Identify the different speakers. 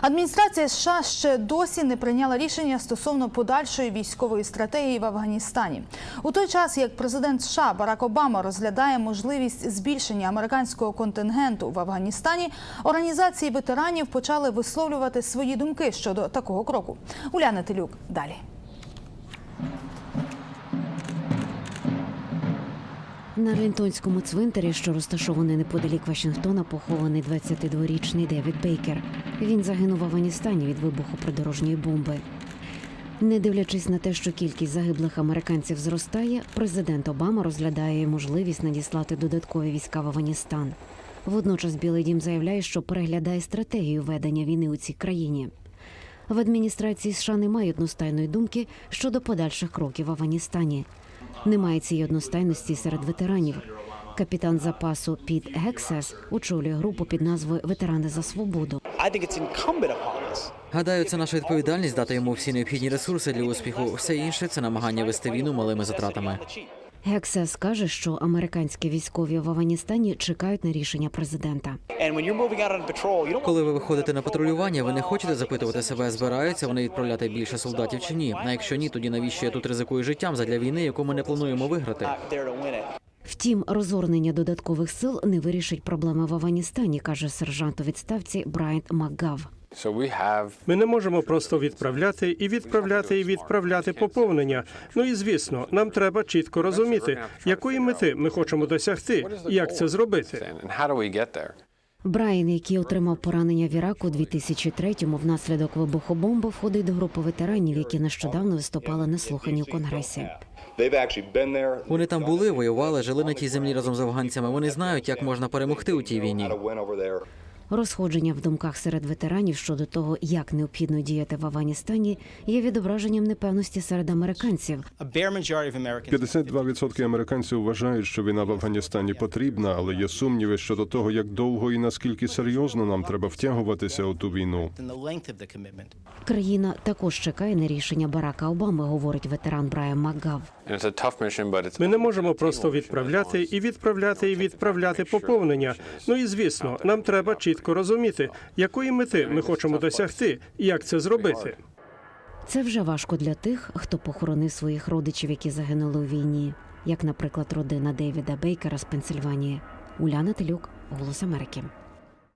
Speaker 1: Адміністрація США ще досі не прийняла рішення стосовно подальшої військової стратегії в Афганістані. У той час, як президент США Барак Обама розглядає можливість збільшення американського контингенту в Афганістані, організації ветеранів почали висловлювати свої думки щодо такого кроку. Уляна Телюк далі.
Speaker 2: На Лінтонському цвинтарі, що розташований неподалік Вашингтона, похований 22-річний Девід Бейкер. Він загинув в Афганістані від вибуху придорожньої бомби. Не дивлячись на те, що кількість загиблих американців зростає, президент Обама розглядає можливість надіслати додаткові війська в Афганістан. Водночас Білий Дім заявляє, що переглядає стратегію ведення війни у цій країні. В адміністрації США немає одностайної думки щодо подальших кроків в Афганістані. Немає цієї одностайності серед ветеранів. Капітан запасу Піт Гексес очолює групу під назвою Ветерани за свободу.
Speaker 3: Гадаю, це наша відповідальність дати йому всі необхідні ресурси для успіху. Все інше це намагання вести війну малими затратами.
Speaker 2: Гексес каже, що американські військові в Афганістані чекають на рішення президента.
Speaker 3: Коли ви виходите на патрулювання, ви не хочете запитувати себе, збираються вони відправляти більше солдатів чи ні. А якщо ні, тоді навіщо я тут ризикую життям задля війни, яку ми не плануємо виграти?
Speaker 2: Втім, розгорнення додаткових сил не вирішить проблеми в Афганістані, каже сержант у відставці Брайант Макгав.
Speaker 4: Ми не можемо просто відправляти і відправляти і відправляти поповнення. Ну і звісно, нам треба чітко розуміти, якої мети ми хочемо досягти, і як це зробити.
Speaker 2: Брайан, який отримав поранення в Іраку у 2003-му внаслідок вибуху бомби, входить до групи ветеранів, які нещодавно виступали на слуханні у конгресі.
Speaker 3: Вони там були, воювали, жили на тій землі разом з афганцями. Вони знають, як можна перемогти у тій війні.
Speaker 2: Розходження в думках серед ветеранів щодо того, як необхідно діяти в Афганістані, є відображенням непевності серед американців.
Speaker 5: A bare majority of
Speaker 6: 52% американців вважають, що війна в Афганістані потрібна, але є сумніви щодо того, як довго і наскільки серйозно нам треба втягуватися у ту війну.
Speaker 2: Країна також чекає на рішення Барака Обами, говорить ветеран Брайан Макгав.
Speaker 7: And it's a tough mission, but it's
Speaker 4: Ми не можемо просто відправляти і відправляти і відправляти поповнення. Ну і звісно, нам треба чітко розуміти, якої мети ми хочемо досягти, і як це зробити.
Speaker 2: Це вже важко для тих, хто похоронив своїх родичів, які загинули у війні, як, наприклад, родина Девіда Бейкера з Пенсильванії. Уляна Телюк, Голос Америки.